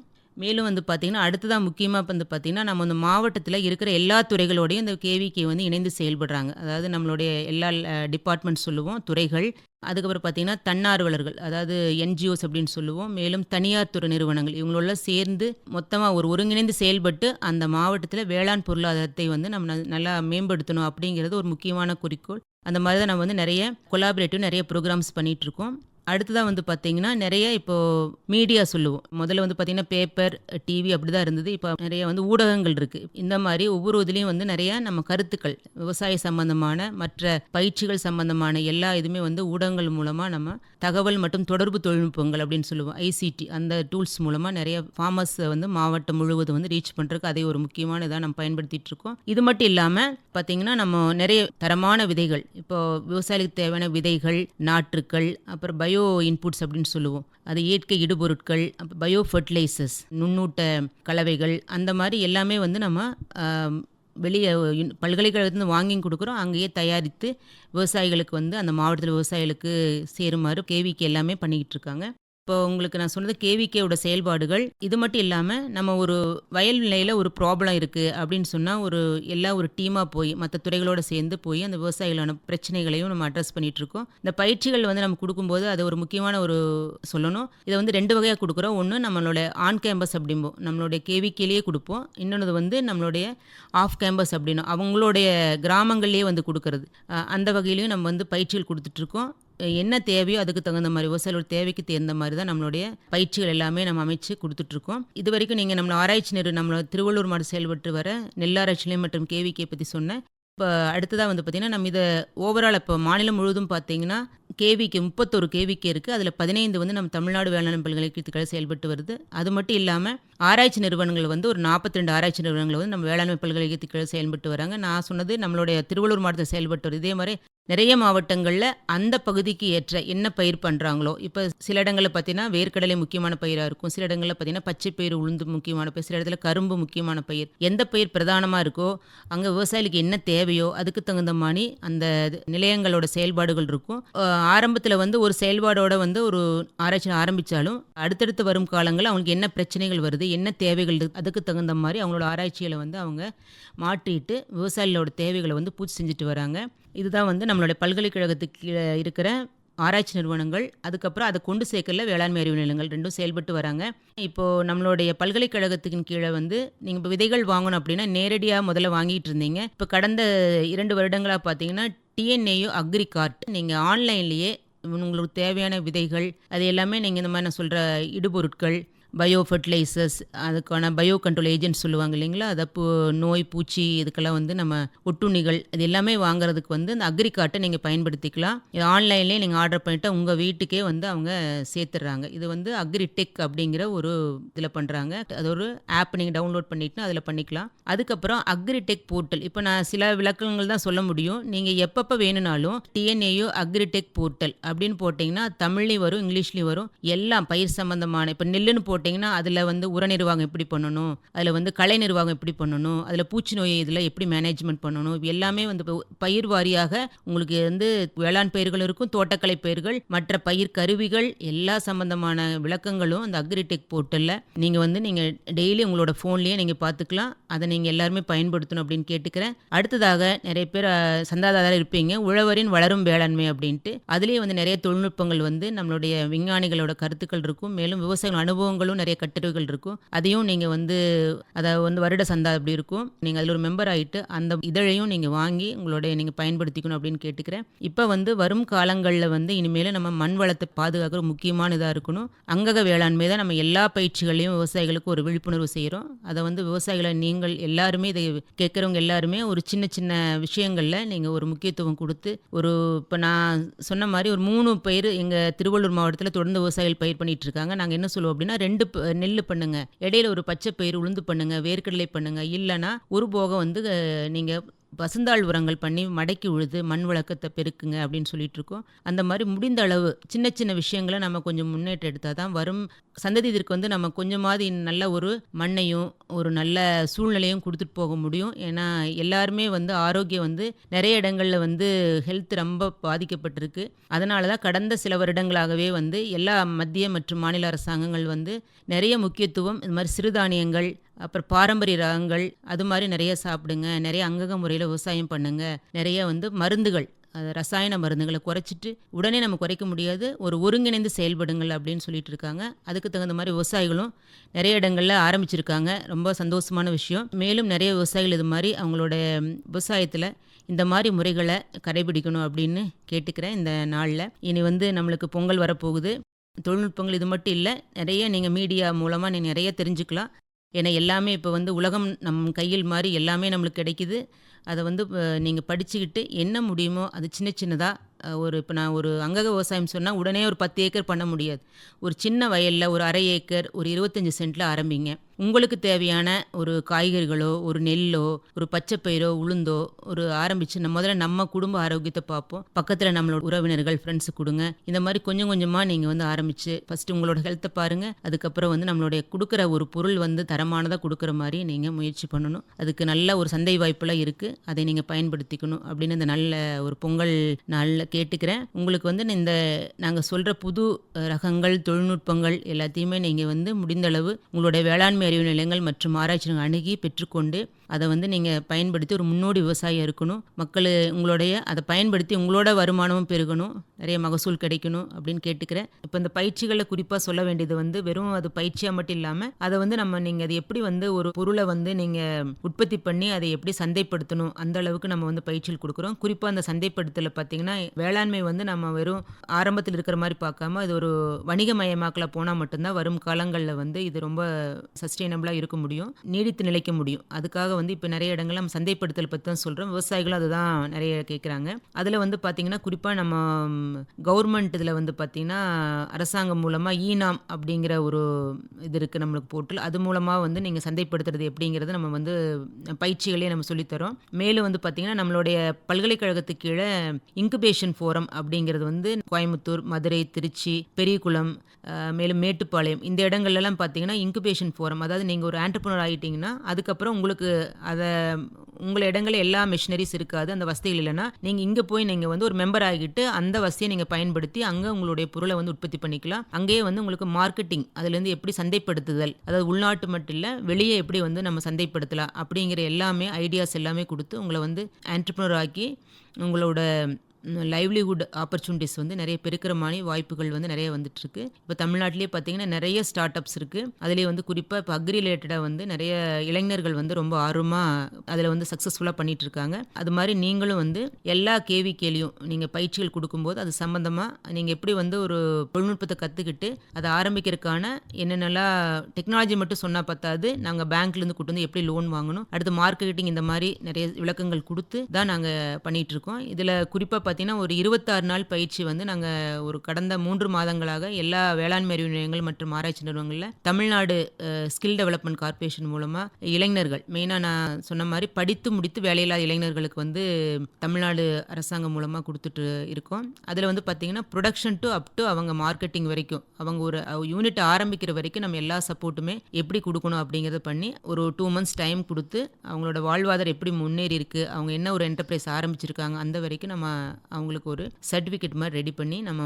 மேலும் வந்து பார்த்திங்கன்னா அடுத்ததாக முக்கியமாக வந்து பார்த்திங்கன்னா நம்ம இந்த மாவட்டத்தில் இருக்கிற எல்லா துறைகளோடையும் இந்த கேவிகே வந்து இணைந்து செயல்படுறாங்க. அதாவது நம்மளுடைய எல்லா டிபார்ட்மெண்ட் சொல்லுவோம் துறைகள். அதுக்கப்புறம் பார்த்திங்கன்னா தன்னார்வலர்கள் அதாவது என்ஜிஓஸ் அப்படின்னு சொல்லுவோம். மேலும் தனியார் துறை நிறுவனங்கள் இவங்களோட சேர்ந்து மொத்தமாக ஒரு ஒருங்கிணைந்து செயல்பட்டு அந்த மாவட்டத்தில் வேளாண் பொருளாதாரத்தை வந்து நம்ம நல்லா மேம்படுத்தணும் அப்படிங்கிறது ஒரு முக்கியமான குறிக்கோள். அந்த மாதிரி தான் நம்ம வந்து நிறைய கொலாபரேட்டிவ் நிறைய ப்ரோக்ராம்ஸ் பண்ணிகிட்ருக்கோம் இருக்கோம். அடுத்ததாக வந்து பார்த்தீங்கன்னா நிறைய இப்போது மீடியா சொல்லுவோம். முதல்ல வந்து பார்த்திங்கன்னா பேப்பர் டிவி அப்படி தான் இருந்தது. இப்போ நிறைய வந்து ஊடகங்கள் இருக்குது இந்த மாதிரி ஒவ்வொரு இதுலேயும் வந்து நிறைய நம்ம கருத்துக்கள் விவசாய சம்பந்தமான மற்ற பயிற்சிகள் சம்பந்தமான எல்லா இதுவுமே வந்து ஊடகங்கள் மூலமாக நம்ம தகவல் மற்றும் தொடர்பு தொழில்நுட்பங்கள் அப்படின்னு சொல்லுவோம். ஐசிடி அந்த டூல்ஸ் மூலமாக நிறைய ஃபார்மர்ஸ் வந்து மாவட்டம் முழுவதும் வந்து ரீச் பண்ணுறதுக்கு அதை ஒரு முக்கியமான இதாக நம்ம பயன்படுத்திகிட்டு இருக்கோம். இது மட்டும் இல்லாமல் பார்த்தீங்கன்னா நம்ம நிறைய தரமான விதைகள் இப்போது விவசாயிகளுக்கு தேவையான விதைகள் நாற்றுக்கள் அப்புறம் பயோ இன்புட்ஸ் அப்படின்னு சொல்லுவோம். அது இயற்கை இடுபொருட்கள் பயோ ஃபர்டிலைசர்ஸ் நுண்ணூட்ட கலவைகள் அந்த மாதிரி எல்லாமே வந்து நம்ம வெளியே பல்கலைக்கழகத்துலேருந்து வாங்கி கொடுக்குறோம். அங்கேயே தயாரித்து விவசாயிகளுக்கு வந்து அந்த மாவட்டத்தில் விவசாயிகளுக்கு சேருமாறு கேவிக்கு எல்லாமே பண்ணிக்கிட்டு இருக்காங்க. இப்போ உங்களுக்கு நான் சொன்னது கேவிகேவோட செயல்பாடுகள் இது மட்டும் இல்லாமல் நம்ம ஒரு வயல் நிலையில் ஒரு ப்ராப்ளம் இருக்குது அப்படின்னு சொன்னால் ஒரு எல்லா ஒரு டீமாக போய் மற்ற துறைகளோடு சேர்ந்து போய் அந்த விவசாயிகளான பிரச்சனைகளையும் நம்ம அட்ரஸ் பண்ணிகிட்ருக்கோம் இருக்கோம். இந்த பயிற்சிகள் வந்து நம்ம கொடுக்கும்போது அது ஒரு முக்கியமான ஒரு சொல்லணும். இதை வந்து ரெண்டு வகையாக கொடுக்குறோம். ஒன்று நம்மளோட ஆன் கேம்பஸ் அப்படிம்போம் நம்மளுடைய கேவிக்கிலேயே கொடுப்போம். இன்னொன்று வந்து நம்மளுடைய ஆஃப் கேம்பஸ் அப்படின்னும். அவங்களுடைய கிராமங்கள்லேயே வந்து கொடுக்கறது. அந்த வகையிலையும் நம்ம வந்து பயிற்சிகள் கொடுத்துட்ருக்கோம் என்ன தேவையோ அதுக்கு தகுந்த மாதிரி விவசாயிகளோட தேவைக்கு தகுந்த மாதிரி தான் நம்மளுடைய பயிற்சிகள் எல்லாமே நம்ம அமைச்சு கொடுத்துட்ருக்கோம். இது வரைக்கும் நீங்கள் நம்மளை ஆராய்ச்சி நிறு நம்மளோட திருவள்ளூர் மாவட்டம் செயல்பட்டு வர நெல்லாராய்ச்சி மற்றும் கேவிகே பற்றி சொன்னேன் இப்போ அடுத்ததாக வந்து பார்த்திங்கன்னா நம்ம இதை ஓவரால் இப்போ மாநிலம் முழுவதும் பார்த்தீங்கன்னா கேவிக்கு முப்பத்தொரு கேவிக்கு இருக்குது அதில் பதினைந்து வந்து நம்ம தமிழ்நாடு வேளாண் பல்கலைக்கழகத்துக்காக செயல்பட்டு வருது. அது மட்டும் இல்லாமல் ஆராய்ச்சி நிறுவனங்கள் வந்து ஒரு 42 ஆராய்ச்சி நிறுவனங்கள் வந்து நம்ம வேளாண்மை பல்கலைக்கழகத்துக்காக செயல்பட்டு வராங்க. நான் சொன்னது நம்மளுடைய திருவள்ளூர் மாவட்டத்தில் செயல்பட்டு வருது இதே மாதிரி நிறைய மாவட்டங்களில் அந்த பகுதிக்கு ஏற்ற என்ன பயிர் பண்ணுறாங்களோ இப்போ சில இடங்களில் பார்த்தீங்கன்னா வேர்க்கடலை முக்கியமான பயிராக இருக்கும். சில இடங்களில் பார்த்தீங்கன்னா பச்சை பயிர் உளுந்து முக்கியமான பயிர் சில இடத்துல கரும்பு முக்கியமான பயிர். எந்த பயிர் பிரதானமாக இருக்கோ அங்கே விவசாயிகளுக்கு என்ன தேவையோ அதுக்கு தகுந்த மாதிரி அந்த நிலையங்களோட செயல்பாடுகள் இருக்கும். ஆரம்பத்தில் வந்து ஒரு செயல்பாடோட வந்து ஒரு ஆராய்ச்சி ஆரம்பித்தாலும் அடுத்தடுத்து வரும் காலங்களில் அவங்களுக்கு என்ன பிரச்சனைகள் வருது என்ன தேவைகள் அதுக்கு தகுந்த மாதிரி அவங்களோட ஆராய்ச்சிகளை வந்து அவங்க மாற்றிட்டு விவசாயிகளோட தேவைகளை வந்து பூர்த்தி செஞ்சுட்டு வராங்க. இதுதான் வந்து நம்மளுடைய பல்கலைக்கழகத்துக்கு கீழே இருக்கிற ஆராய்ச்சி நிறுவனங்கள். அதுக்கப்புறம் அதை கொண்டு சேர்க்கல வேளாண்மை அறிவு நிலையங்கள் ரெண்டும் செயல்பட்டு வராங்க. இப்போது நம்மளுடைய பல்கலைக்கழகத்துக்கின் கீழே வந்து நீங்கள் இப்போ விதைகள் வாங்கணும் அப்படின்னா நேரடியாக முதல்ல வாங்கிட்டு இருந்தீங்க. இப்போ கடந்த இரண்டு வருடங்களாக பார்த்தீங்கன்னா டிஎன்ஏயோ அக்ரிகார்ட் நீங்கள் ஆன்லைன்லேயே உங்களுக்கு தேவையான விதைகள் அது எல்லாமே நீங்கள் இந்த மாதிரி நான் சொல்கிற இடுபொருட்கள் பயோ ஃபர்டிலைசர்ஸ் அதுக்கான பயோ கண்ட்ரோல் ஏஜென்ட் சொல்லுவாங்க இல்லைங்களா? அதை பூ நோய் பூச்சி இதுக்கெல்லாம் வந்து நம்ம ஒட்டுண்ணிகள் இது எல்லாமே வாங்குறதுக்கு வந்து அந்த அக்ரிகார்ட்டை நீங்கள் பயன்படுத்திக்கலாம். இது ஆன்லைன்லேயே நீங்கள் ஆர்டர் பண்ணிவிட்டு உங்கள் வீட்டுக்கே வந்து அவங்க சேர்த்துடுறாங்க. இது வந்து அக்ரிடெக் அப்படிங்கிற ஒரு இதில் பண்ணுறாங்க அது ஒரு ஆப் நீங்கள் டவுன்லோட் பண்ணிட்டு அதில் பண்ணிக்கலாம். அதுக்கப்புறம் அக்ரிடெக் போர்ட்டல் இப்போ நான் சில விளக்கங்கள் தான் சொல்ல முடியும். நீங்கள் எப்பப்போ வேணும்னாலும் டிஎன்ஏயோ அக்ரிடெக் போர்ட்டல் அப்படின்னு போட்டிங்கன்னா தமிழ்லையும் வரும் இங்கிலீஷ்லேயும் வரும். எல்லாம் பயிர் சம்மந்தமான இப்போ நெல்லுன்னு போட்டு போட்டிங்கன்னா அதில் வந்து உர நிர்வாகம் எப்படி பண்ணணும்? அதில் வந்து கலை நிர்வாகம் எப்படி பண்ணணும்? அதில் பூச்சி நோய் இதில் எப்படி மேனேஜ்மெண்ட் பண்ணணும்? இது எல்லாமே வந்து பயிர் வாரியாக உங்களுக்கு வந்து வேளாண் பயிர்கள் இருக்கும் தோட்டக்கலை பயிர்கள் மற்ற பயிர் கருவிகள் எல்லா சம்பந்தமான விளக்கங்களும் அந்த அக்ரிடெக் போர்ட்டலில் நீங்கள் வந்து நீங்கள் டெய்லி உங்களோட ஃபோன்லேயே நீங்கள் பார்த்துக்கலாம் அதை நீங்கள் எல்லாருமே பயன்படுத்தணும் அப்படின்னு கேட்டுக்கிறேன். அடுத்ததாக நிறைய பேர் அஹ், சந்தாதாரர் இருப்பீங்க. உழவரின் வளரும் வேளாண்மை அப்படின்ட்டு. அதுலேயே வந்து நிறைய தொழில்நுட்பங்கள் வந்து நம்மளுடைய விஞ்ஞானிகளோட கருத்துக்கள் இருக்கும். மேலும் விவசாயிகள் அனுபவங்களும் நிறைய கட்டுரைகள் இருக்கும். அதையும் நீங்கள் வந்து அதை வந்து வருட சந்தா அப்படி இருக்கும். நீங்கள் அதில் ஒரு மெம்பர் ஆகிட்டு அந்த இதழையும் நீங்கள் வாங்கி உங்களுடைய நீங்கள் பயன்படுத்திக்கணும் அப்படின்னு கேட்டுக்கிறேன். இப்போ வந்து வரும் காலங்களில் வந்து இனிமேல் நம்ம மண் வளத்தை பாதுகாக்கிற முக்கியமான இதாக இருக்கணும். அங்கக வேளாண்மை தான் நம்ம எல்லா பயிற்சிகளையும் விவசாயிகளுக்கு ஒரு விழிப்புணர்வு செய்கிறோம் அதை வந்து விவசாயிகளை நீங்கள் எல்லாருமே இதை கேட்குறவங்க எல்லாருமே ஒரு சின்ன சின்ன விஷயங்களில் நீங்கள் ஒரு முக்கியத்துவம் கொடுத்து ஒரு இப்போ நான் சொன்ன மாதிரி ஒரு மூணு பயிர் எங்கள் திருவள்ளூர் மாவட்டத்தில் தொடர்ந்து விவசாயிகள் பயிர் பண்ணிகிட்டு இருக்காங்க. நாங்கள் என்ன சொல்லுவோம் அப்படின்னா ரெண்டு நெண்டு நெல் பண்ணுங்க. இடையில ஒரு பச்சை பயிர் உளுந்து பண்ணுங்க வேர்க்கடலை பண்ணுங்க. இல்லைன்னா ஒரு போக வந்து நீங்கள் நீங்க பசுந்தாள் உரங்கள் பண்ணி மடக்கி உழுது மண் வழக்கத்தை பெருக்குங்க அப்படின்னு சொல்லிட்டு இருக்கோம். அந்த மாதிரி முடிந்த அளவு சின்ன சின்ன விஷயங்களை நம்ம கொஞ்சம் முன்னேற்றம் எடுத்தால் தான் வரும். சந்ததியிற்கு வந்து நம்ம கொஞ்சமாவது நல்ல ஒரு மண்ணையும் ஒரு நல்ல சூழ்நிலையும் கொடுத்துட்டு போக முடியும். ஏன்னா எல்லாருமே வந்து ஆரோக்கியம் வந்து நிறைய இடங்களில் வந்து ஹெல்த் ரொம்ப பாதிக்கப்பட்டிருக்கு. அதனால தான் கடந்த சில வருடங்களாகவே வந்து எல்லா மத்திய மற்றும் மாநில அரசாங்கங்கள் வந்து நிறைய முக்கியத்துவம் இது மாதிரி சிறுதானியங்கள் அப்புறம் பாரம்பரிய ரகங்கள் அது மாதிரி நிறைய சாப்பிடுங்க நிறைய அங்கக முறையில் விவசாயம் பண்ணுங்க நிறைய வந்து மருந்துகள் ரசாயன மருந்துகளை குறைச்சிட்டு உடனே நம்ம குறைக்க முடியாது. ஒரு ஒருங்கிணைந்து செயல்படுங்கள் அப்படின்னு சொல்லிட்டு இருக்காங்க. அதுக்கு தகுந்த மாதிரி விவசாயிகளும் நிறைய இடங்களில் ஆரம்பிச்சிருக்காங்க. ரொம்ப சந்தோஷமான விஷயம். மேலும் நிறைய விவசாயிகள் இது மாதிரி அவங்களோட விவசாயத்தில் இந்த மாதிரி முறைகளை கடைபிடிக்கணும் அப்படின்னு கேட்டுக்கிறேன் இந்த நாளில். இனி வந்து நம்மளுக்கு பொங்கல் வரப்போகுது. தொழில்நுட்பங்கள் இது மட்டும் இல்லை நிறைய நீங்கள் மீடியா மூலமாக நீங்கள் நிறைய தெரிஞ்சுக்கலாம். ஏன்னா எல்லாமே இப்போ வந்து உலகம் நம் கையில் மாதிரி எல்லாமே நம்மளுக்கு கிடைக்கிது. அதை வந்து நீங்கள் படிச்சுக்கிட்டு என்ன முடியுமோ அது சின்ன சின்னதாக ஒரு இப்போ நான் ஒரு அங்கக விவசாயம் சொன்னால் உடனே ஒரு பத்து ஏக்கர் பண்ண முடியாது. ஒரு சின்ன வயலில் ஒரு அரை ஏக்கர் ஒரு இருபத்தஞ்சி சென்ட்டில் ஆரம்பிங்க. உங்களுக்கு தேவையான ஒரு காய்கறிகளோ ஒரு நெல்லோ ஒரு பச்சைப்பயிரோ உளுந்தோ ஒரு ஆரம்பித்து நம்ம முதல்ல நம்ம குடும்ப ஆரோக்கியத்தை பார்ப்போம். பக்கத்தில் நம்மளோட உறவினர்கள் ஃப்ரெண்ட்ஸு கொடுங்க. இந்த மாதிரி கொஞ்சம் கொஞ்சமாக நீங்கள் வந்து ஆரம்பித்து ஃபஸ்ட்டு உங்களோட ஹெல்த்தை பாருங்கள் அதுக்கப்புறம் வந்து நம்மளுடைய கொடுக்குற ஒரு பொருள் வந்து தரமானதாக கொடுக்குற மாதிரி நீங்கள் முயற்சி பண்ணணும். அதுக்கு நல்ல ஒரு சந்தை வாய்ப்பெல்லாம் இருக்குது அதை நீங்கள் பயன்படுத்திக்கணும். அப்படின்னு இந்த நல்ல ஒரு பொங்கல் நாளில் கேட்டுக்கிறேன். உங்களுக்கு வந்து இந்த நாங்கள் சொல்கிற புது ரகங்கள் தொழில்நுட்பங்கள் எல்லாத்தையுமே நீங்கள் வந்து முடிந்தளவு உங்களுடைய வேளாண்மை அறிவு நிலையங்கள் மற்றும் ஆராய்ச்சி அணுகி பெற்றுக்கொண்டு அதை வந்து நீங்கள் பயன்படுத்தி ஒரு முன்னோடி விவசாயியாக இருக்கணும். மக்கள் உங்களுடைய அதை பயன்படுத்தி உங்களோட வருமானமும் பெருகணும். நிறைய மகசூல் கிடைக்கணும் அப்படின்னு கேட்டுக்கிறேன். இப்போ இந்த பயிற்சிகளை குறிப்பாக சொல்ல வேண்டியது வந்து வெறும் அது பயிற்சியாக மட்டும் இல்லாமல் அதை வந்து நம்ம நீங்கள் அது எப்படி வந்து ஒரு பொருளை வந்து நீங்கள் உற்பத்தி பண்ணி அதை எப்படி சந்தைப்படுத்தணும் அந்த அளவுக்கு நம்ம வந்து பயிற்சிகள் கொடுக்குறோம். குறிப்பாக அந்த சந்தைப்படுத்தல பார்த்தீங்கன்னா வேளாண்மை வந்து நம்ம வெறும் ஆரம்பத்தில் இருக்கிற மாதிரி பார்க்காம அது ஒரு வணிகமயமாக்கல போனால் மட்டும்தான் வரும் காலங்களில் வந்து இது ரொம்ப சஸ்டெயினபிளாக இருக்க முடியும். நீடித்து நிலைக்க முடியும். அதுக்காக வந்து இப்போ நிறைய இடங்கள்ல நம்ம சந்தைப்படுத்தல் பற்றி தான் சொல்கிறோம் விவசாயிகளும் அதுதான் நிறைய கேட்குறாங்க அதில் வந்து பார்த்திங்கன்னா குறிப்பாக நம்ம கவர்மெண்ட் இதில் வந்து பார்த்திங்கன்னா அரசாங்கம் மூலமாக ஈனாம் அப்படிங்கிற ஒரு இது இருக்குது நம்மளுக்கு போர்ட்டல் அது மூலமாக வந்து நீங்கள் சந்தைப்படுத்துறது எப்படிங்கிறத நம்ம வந்து பயிற்சிகளே நம்ம சொல்லித்தரோம். மேலும் வந்து பார்த்திங்கன்னா நம்மளுடைய பல்கலைக்கழகத்துக்கு கீழே இன்குபேஷன் ஃபோரம் அப்படிங்கிறது வந்து கோயம்புத்தூர் மதுரை திருச்சி பெரியகுளம் மேலும் மேட்டுப்பாளையம். இந்த இடங்கள்லாம் பார்த்தீங்கன்னா இன்குபேஷன் ஃபோரம் அதாவது நீங்கள் ஒரு ஆண்டர்பனர் ஆகிட்டீங்கன்னா அதுக்கப்புறம் உங்களுக்கு அதை உங்கள் இடங்களில் எல்லா மிஷினரிஸ் இருக்காது அந்த வசதிகள் இல்லைன்னா நீங்கள் இங்கே போய் நீங்கள் வந்து ஒரு மெம்பர் ஆகிட்டு அந்த வசதியை நீங்கள் பயன்படுத்தி அங்கே உங்களுடைய பொருளை வந்து உற்பத்தி பண்ணிக்கலாம். அங்கேயே வந்து உங்களுக்கு மார்க்கெட்டிங் அதுலேருந்து எப்படி சந்தைப்படுத்துதல் அதாவது உள்நாட்டு மட்டும் இல்லை வெளியே எப்படி வந்து நம்ம சந்தைப்படுத்தலாம் அப்படிங்கிற எல்லாமே ஐடியாஸ் எல்லாமே கொடுத்து உங்களை வந்து ஆண்டர்பனர் ஆக்கி உங்களோட லைவ்லிஹுட் ஆப்பர்ச்சுனிட்டிஸ் வந்து நிறைய பெருக்கிற மாதிரி வாய்ப்புகள் வந்து நிறைய வந்துட்டுருக்கு. இப்போ தமிழ்நாட்டிலே பார்த்தீங்கன்னா நிறைய ஸ்டார்ட் அப்ஸ் இருக்குது அதிலே வந்து குறிப்பாக இப்போ அக்ரி ரிலேட்டடாக வந்து நிறைய இளைஞர்கள் வந்து ரொம்ப ஆர்வமாக அதில் வந்து சக்ஸஸ்ஃபுல்லாக பண்ணிகிட்ருக்காங்க இருக்காங்க அது மாதிரி நீங்களும் வந்து எல்லா கேவி கேலியும் நீங்கள் பயிற்சிகள் கொடுக்கும்போது அது சம்மந்தமாக நீங்கள் எப்படி வந்து ஒரு தொழில்நுட்பத்தை கற்றுக்கிட்டு அதை ஆரம்பிக்கிறதுக்கான என்னென்னலாம் டெக்னாலஜி மட்டும் சொன்னால் பத்தாது நாங்கள் பேங்க்லேருந்து கூட்டு வந்து எப்படி லோன் வாங்கணும் அடுத்து மார்க்கெட்டிங் இந்த மாதிரி நிறைய விளக்கங்கள் கொடுத்து தான் நாங்கள் பண்ணிகிட்ருக்கோம் இருக்கோம் இதில் குறிப்பாக பார்த்தீங்கன்னா ஒரு இருபத்தாறு நாள் பயிற்சி வந்து நாங்கள் ஒரு கடந்த மூன்று மாதங்களாக எல்லா வேளாண்மை அறிவு நிலையங்கள் மற்றும் ஆராய்ச்சி நிறுவனங்களில் தமிழ்நாடு ஸ்கில் டெவலப்மெண்ட் கார்ப்பரேஷன் மூலமாக இளைஞர்கள் மெயினாக நான் சொன்ன மாதிரி படித்து முடித்து வேலையில்லாத இளைஞர்களுக்கு வந்து தமிழ்நாடு அரசாங்கம் மூலமாக கொடுத்துட்டு இருக்கோம். அதில் வந்து பார்த்தீங்கன்னா ப்ரொடக்ஷன் டு அப் டு அவங்க மார்க்கெட்டிங் வரைக்கும் அவங்க ஒரு யூனிட் ஆரம்பிக்கிற வரைக்கும் நம்ம எல்லா சப்போர்ட்டுமே எப்படி கொடுக்கணும் அப்படிங்கிறத பண்ணி ஒரு டூ மந்த்ஸ் டைம் கொடுத்து அவங்களோட வாழ்வாதாரம் எப்படி முன்னேறி இருக்குது அவங்க என்ன ஒரு என்டர்பிரைஸ் ஆரம்பிச்சிருக்காங்க அந்த வரைக்கும் நம்ம அவங்களுக்கு ஒரு சர்டிஃபிகேட் மாதிரி ரெடி பண்ணி நம்ம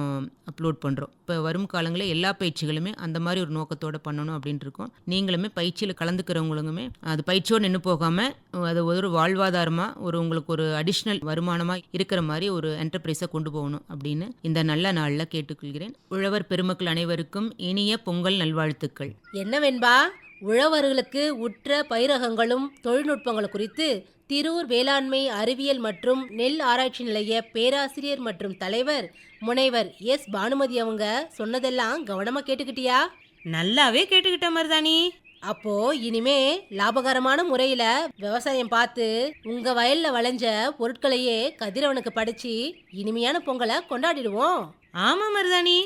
அப்லோட் பண்ணுறோம் இப்போ வரும் காலங்களில் எல்லா பயிற்சிகளுமே அந்த மாதிரி ஒரு நோக்கத்தோடு பண்ணணும் அப்படின்ட்டு இருக்கோம் நீங்களுமே பயிற்சியில் கலந்துக்கிறவங்களுமே அது பயிற்சியோடு நின்று போகாமல் அது ஒரு வாழ்வாதாரமாக ஒரு உங்களுக்கு ஒரு அடிஷ்னல் வருமானமாக இருக்கிற மாதிரி ஒரு என்டர்பிரைஸை கொண்டு போகணும் அப்படின்னு இந்த நல்ல நாளில் கேட்டுக்கொள்கிறேன். உழவர் பெருமக்கள் அனைவருக்கும் இனிய பொங்கல் நல்வாழ்த்துக்கள்.
என்ன வேண்பா உழவர்களுக்கு உற்ற பயிரகங்களும் தொழில்நுட்பங்கள் குறித்து திரூர் வேளாண்மை அறிவியல் மற்றும் நெல் ஆராய்ச்சி நிலைய பேராசிரியர் மற்றும் தலைவர் முனைவர் எஸ். பானுமதி அவங்க சொன்னதெல்லாம் கவனமா கேட்டுக்கிட்டியா?
நல்லாவே கேட்டுக்கிட்ட மருதாணி.
அப்போ இனிமே லாபகரமான முறையில விவசாயம் பார்த்து உங்க வயல்ல விளைஞ்ச பொருட்களையே கதிரவனுக்கு படிச்சு இனிமையான பொங்கலை கொண்டாடிடுவோம்.
ஆமா மருதாணி.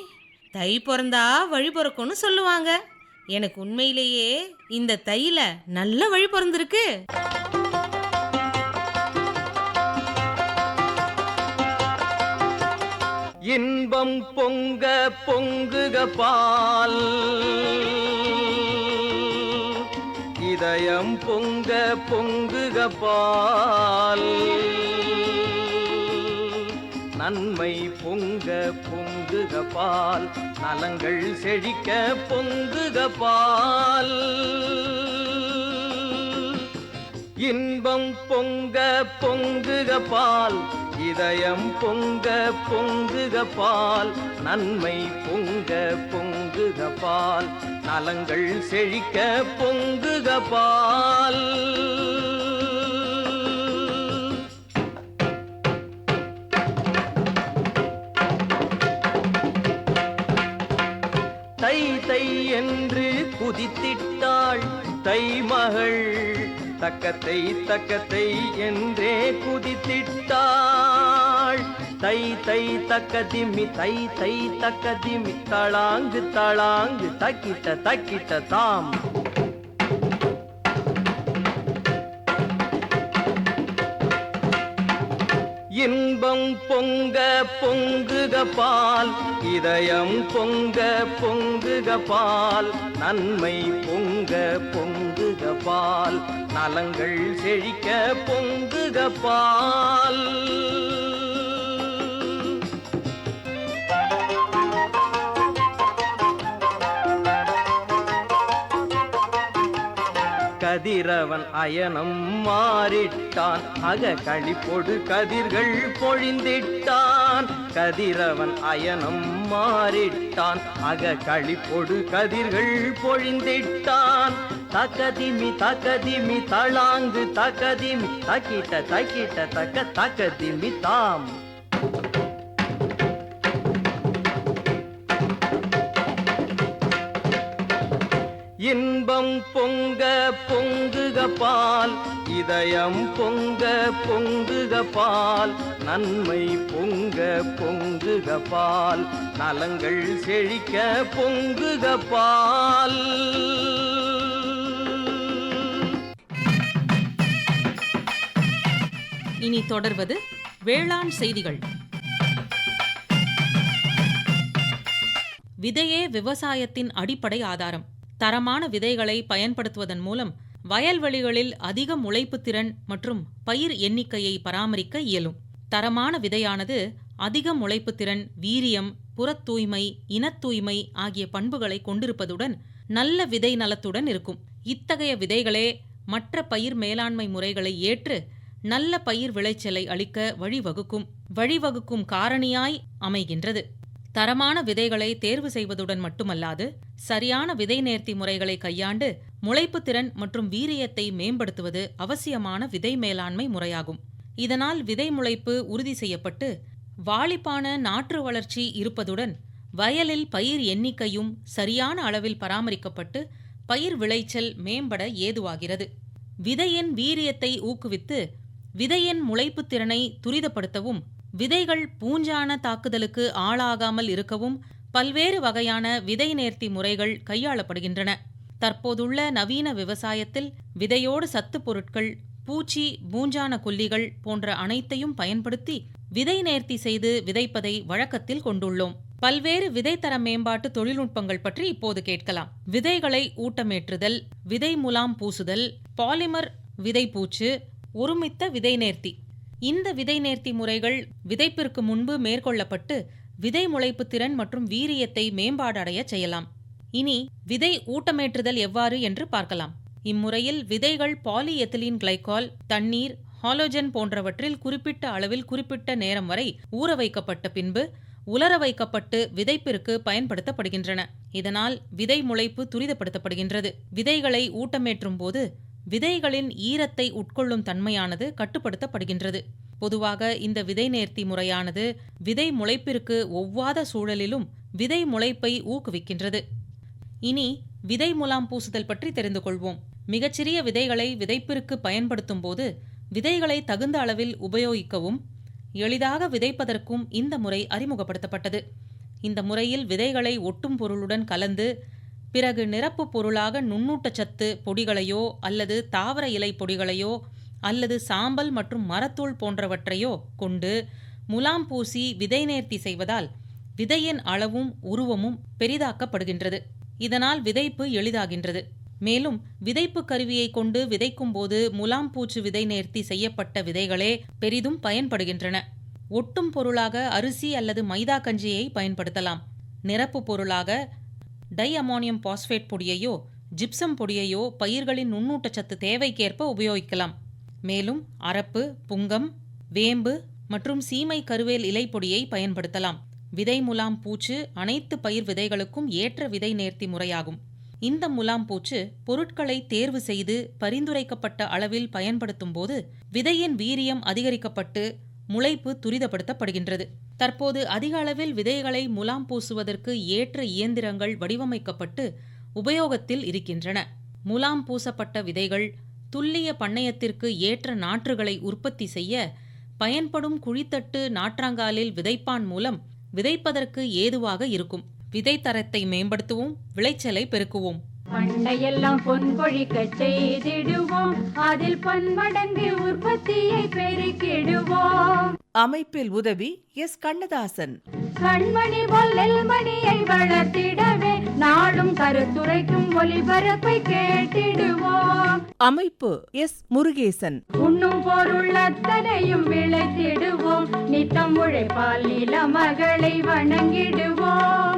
தை பிறந்தா வழி பிறக்கும்னு சொல்லுவாங்க. எனக்கு உண்மையிலேயே இந்த தையில நல்ல வழி பிறந்திருக்கு.
இன்பம் பொங்க பொங்குக பால். இதயம் பொங்க பொங்குக பால். நன்மை பொங்க பொங்குக பால் நலங்கள் செழிக்க பொங்குக பால். இன்பம் பொங்க பொங்குக பால் இதயம் பொங்க பொங்குக பால் நன்மை பொங்க பொங்குக பால் நலங்கள் செழிக்க பொங்குக பால். தக்கத்தை தக்கத்தை என்றே குதித்திட்டாள். தை தை தக்க திம்மி தை தை தக்க திம்மி தளாங்கு தளாங்கு தக்கிட்ட தக்கிட்ட தாம். இன்பம் பொங்க பொங்குக பால் இதயம் பொங்க பொங்குக பால் நன்மை பொங்க பொங்குக பால் நலங்கள் செழிக்க பொங்குக பால். கதிரவன் அயனம் மாறிட்டான். அக கழிப்பொடு கதிர்கள் பொழிந்திட்டான். கதிரவன் அயனம் மாறிட்டான். அக கழிப்பொடு கதிர்கள் பொழிந்திட்டான். தக்கதிமி தகதிமி தளாங்கு தகதிமி தக்கிட்ட தக்கிட்ட தக்க தகதிமி தாம். இன்பம் பொங்க பொங்க பொங்குக பால் இதயம் பொங்க பொங்குக பால் நன்மை பொங்க பொங்குக பால் நலங்கள் செழிக்க பொங்குக பால்
இனி தொடர்வது வேளாண் செய்திகள். விதையே விவசாயத்தின் அடிப்படை ஆதாரம். தரமான விதைகளை பயன்படுத்துவதன் மூலம் வயல்வெளிகளில் அதிக முளைப்பு திறன் மற்றும் பயிர் எண்ணிக்கையை பராமரிக்க இயலும். தரமான விதையானது அதிக முளைப்பு திறன் வீரியம் புறத் தூய்மை இனத் தூய்மை ஆகிய பண்புகளை கொண்டிருப்பதுடன் நல்ல விதை நலத்துடன் இருக்கும். இத்தகைய விதைகளே மற்ற பயிர் மேலாண்மை முறைகளை ஏற்று நல்ல பயிர் விளைச்சலை அளிக்க வழிவகுக்கும். வழிவகுக்கும் காரணியாய் அமைகின்றது. தரமான விதைகளை தேர்வு செய்வதுடன் மட்டுமல்லாது சரியான விதை நேர்த்தி முறைகளை கையாண்டு முளைப்பு திறன் மற்றும் வீரியத்தை மேம்படுத்துவது அவசியமான விதை மேலாண்மை முறையாகும். இதனால் விதை முளைப்பு உறுதி செய்யப்பட்டு வாளிப்பான நாற்று வளர்ச்சி இருப்பதுடன் வயலில் பயிர் எண்ணிக்கையும் சரியான அளவில் பராமரிக்கப்பட்டு பயிர் விளைச்சல் மேம்பட ஏதுவாகிறது. விதையின் வீரியத்தை ஊக்குவித்து விதையின் முளைப்புத் திறனை துரிதப்படுத்தவும் விதைகள் பூஞ்சான தாக்குதலுக்கு ஆளாகாமல் இருக்கவும் பல்வேறு வகையான விதை நேர்த்தி முறைகள் கையாளப்படுகின்றன. தற்போதுள்ள நவீன விவசாயத்தில் விதையோடு சத்து பொருட்கள் பூச்சி பூஞ்சான கொல்லிகள் போன்ற அனைத்தையும் பயன்படுத்தி விதை நேர்த்தி செய்து விதைப்பதை வழக்கத்தில் கொண்டுள்ளோம். பல்வேறு விதைத்தர மேம்பாட்டு தொழில்நுட்பங்கள் பற்றி இப்போது கேட்கலாம். விதைகளை ஊட்டமேற்றுதல் விதை முலாம் பூசுதல் பாலிமர் விதைப்பூச்சு ஒருமித்த விதை நேர்த்தி. இந்த விதை நேர்த்தி முறைகள் விதைப்பிற்கு முன்பு மேற்கொள்ளப்பட்டு விதை முளைப்பு திறன் மற்றும் வீரியத்தை மேம்பாடடைய செய்யலாம். இனி விதை ஊட்டமேற்றுதல் எவ்வாறு என்று பார்க்கலாம். இம்முறையில் விதைகள் பாலிஎத்திலீன் கிளைகால் தண்ணீர் ஹாலோஜன் போன்றவற்றில் குறிப்பிட்ட அளவில் குறிப்பிட்ட நேரம் வரை ஊற வைக்கப்பட்ட பின்பு உலர வைக்கப்பட்டு விதைப்பிற்கு பயன்படுத்தப்படுகின்றன. இதனால் விதை முளைப்பு துரிதப்படுத்தப்படுகின்றது. விதைகளை ஊட்டமேற்றும் போது விதைகளின் ஈரத்தை உட்கொள்ளும் தன்மையானது கட்டுப்படுத்தப்படுகின்றது. பொதுவாக இந்த விதை நேர்த்தி முறையானது விதை முளைப்பிற்கு ஒவ்வாத சூழலிலும் விதை முளைப்பை ஊக்குவிக்கின்றது. இனி விதை முலாம் பூசுதல் பற்றி தெரிந்து கொள்வோம். மிகச்சிறிய விதைகளை விதைப்பிற்கு பயன்படுத்தும் போது விதைகளை தகுந்த அளவில் உபயோகிக்கவும் எளிதாக விதைப்பதற்கும் இந்த முறை அறிமுகப்படுத்தப்பட்டது. இந்த முறையில் விதைகளை ஒட்டும் பொருளுடன் கலந்து பிறகு நிரப்பு பொருளாக நுண்ணூட்டச்சத்து பொடிகளையோ அல்லது தாவர இலை பொடிகளையோ அல்லது சாம்பல் மற்றும் மரத்தூள் போன்றவற்றையோ கொண்டு முலாம் பூசி விதை நேர்த்தி செய்வதால் விதையின் அளவும் உருவமும் பெரிதாக்கப்படுகின்றது. இதனால் விதைப்பு எளிதாகின்றது. மேலும் விதைப்பு கருவியை கொண்டு விதைக்கும் போது முலாம் பூச்சு விதை நேர்த்தி செய்யப்பட்ட விதைகளே பெரிதும் பயன்படுகின்றன. ஒட்டும் பொருளாக அரிசி அல்லது மைதா கஞ்சியை பயன்படுத்தலாம். நிரப்பு பொருளாக டை அமோனியம் பாஸ்பேட் பொடியையோ ஜிப்சம் பொடியையோ பயிர்களின் நுண்ணூட்டச்சத்து தேவைக்கேற்ப உபயோகிக்கலாம். மேலும் அரப்பு புங்கம் வேம்பு மற்றும் சீமை கருவேல் இலை பொடியை பயன்படுத்தலாம். விதை முலாம் பூச்சு அனைத்து பயிர் விதைகளுக்கும் ஏற்ற விதை நேர்த்தி முறையாகும். இந்த முலாம் பூச்சு பொருட்களை தேர்வு செய்து பரிந்துரைக்கப்பட்ட அளவில் பயன்படுத்தும் போது விதையின் வீரியம் அதிகரிக்கப்பட்டு முளைப்பு துரிதப்படுத்தப்படுகின்றது. தற்போது அதிக அளவில் விதைகளை முலாம் பூசுவதற்கு ஏற்ற இயந்திரங்கள் வடிவமைக்கப்பட்டு உபயோகத்தில் இருக்கின்றன. முலாம் பூசப்பட்ட விதைகள் துல்லிய பண்ணையத்திற்கு ஏற்ற நாற்றுகளை உற்பத்தி செய்ய பயன்படும் குழித்தட்டு நாற்றாங்காலில் விதைப்பான் மூலம் விதைப்பதற்கு ஏதுவாக இருக்கும். விதைத்தரத்தை மேம்படுத்துவோம் விளைச்சலை பெருக்குவோம்.
பண்டையெல்லாம் பொன் கொழிக்க செய்திடுவோம். அதில் பன்மடங்கு உற்பத்தியை பெருக்கிடுவோம்.
அமைப்பில் உதவி எஸ் கண்ணதாசன்.
கண்மணி பொல்லல் மணியை வளர்த்திடவே நாடும் கருத்துரைக்கும் ஒளிபரப்பை கேட்டிடுவோம்.
அமைப்பு எஸ் முருகேசன்.
உண்ணும் பொருள் அத்தனையும் விளைத்திடுவோம். நித்தம் உழைப்பால் நில மகளை வணங்கிடுவோம்.